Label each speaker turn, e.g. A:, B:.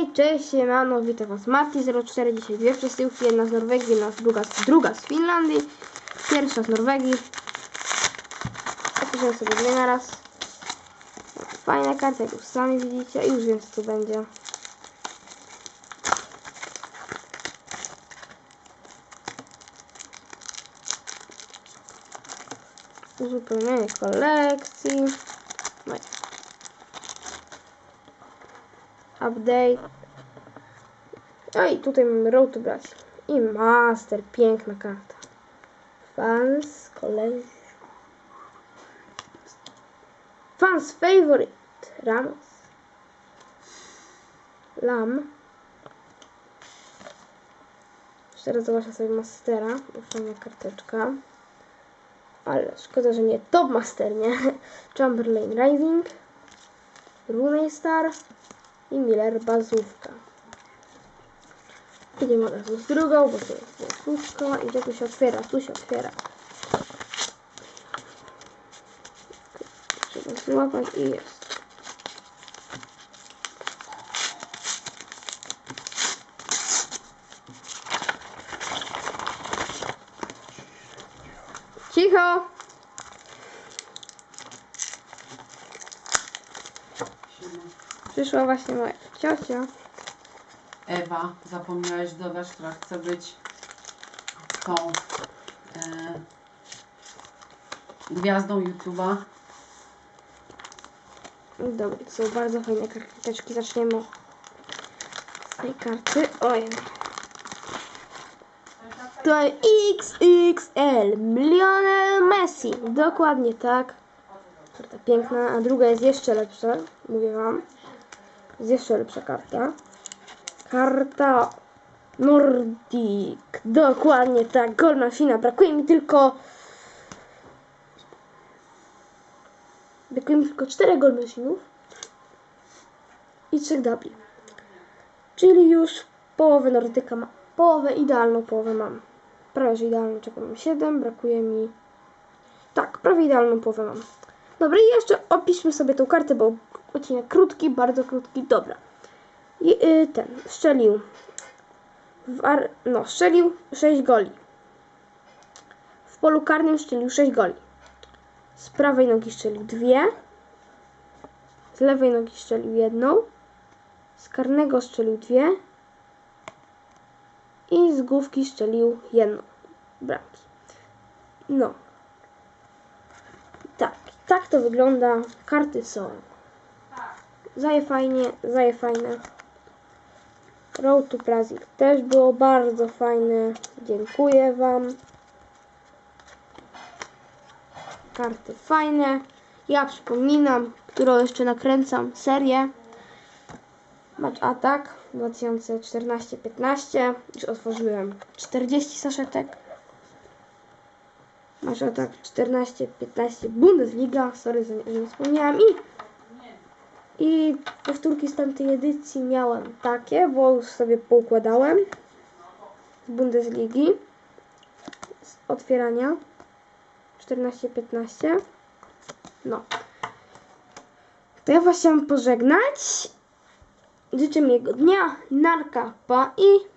A: Hej, cześć, siemano, witam was Mati 04, dzisiaj dwie przesyłki, jedna z Norwegii, jedna z druga, druga z Finlandii, pierwsza z Norwegii. Otworzyłem sobie dwie na raz. Fajne karty, jak już sami widzicie, już wiem co tu będzie. Uzupełnienie kolekcji. No i update. No i tutaj mamy Road to Brazil. I Master, piękna karta. Fans, kolej. Fans favorite. Ramos. Lam. Jeszcze raz zobaczę sobie Mastera, fajna karteczka. Ale szkoda, że nie Top Master, nie? Chamberlain Rising. Rooney Star i Miller bazówka. Idziemy od razu z drugą, bo to jest bazówka i tu się otwiera, tu się otwiera. Trzeba złapać i jest. Cicho! Przyszła właśnie moja ciocia.
B: Ewa, zapomniałeś dodać, która chce być tą e, gwiazdą YouTube'a.
A: Dobra, to są bardzo fajne karteczki. Zaczniemy z tej karty. Oj. To XXL. Lionel Messi. Dokładnie tak. Karta piękna, a druga jest jeszcze lepsza. Mówię wam. Jest jeszcze lepsza karta. Karta Nordic. Dokładnie tak. Gol machina. Brakuje mi tylko... Brakuje mi tylko 4 gol machinów i 3 dubli. Czyli już połowę Nordyka ma. Połowę, idealną połowę mam. Prawie że idealną, czekam mam 7, brakuje mi... Tak, prawie idealną połowę mam. Dobra, i jeszcze opiszmy sobie tą kartę, bo odcinek krótki, bardzo krótki. Dobra. I y, ten, strzelił. No, strzelił 6 goli. W polu karnym strzelił 6 goli. Z prawej nogi strzelił dwie. Z lewej nogi strzelił jedną. Z karnego strzelił dwie. I z główki strzelił jedną. Bramki. No. Tak. Tak to wygląda. Karty są. Zaje fajnie, zaje fajne. Road to Brazil też było bardzo fajne. Dziękuję Wam. karty fajne. Ja przypominam, którą jeszcze nakręcam serię Match Attack 2014-15. Już otworzyłem 40 saszetek. Match Attack 14-15 Bundesliga. Sorry, że nie wspomniałam. I, I powtórki z tamtej edycji miałem takie, bo sobie poukładałem z Bundesligi. Z otwierania. 14-15. No. To ja was chciałam pożegnać. Życzę miłego dnia, narka, pa i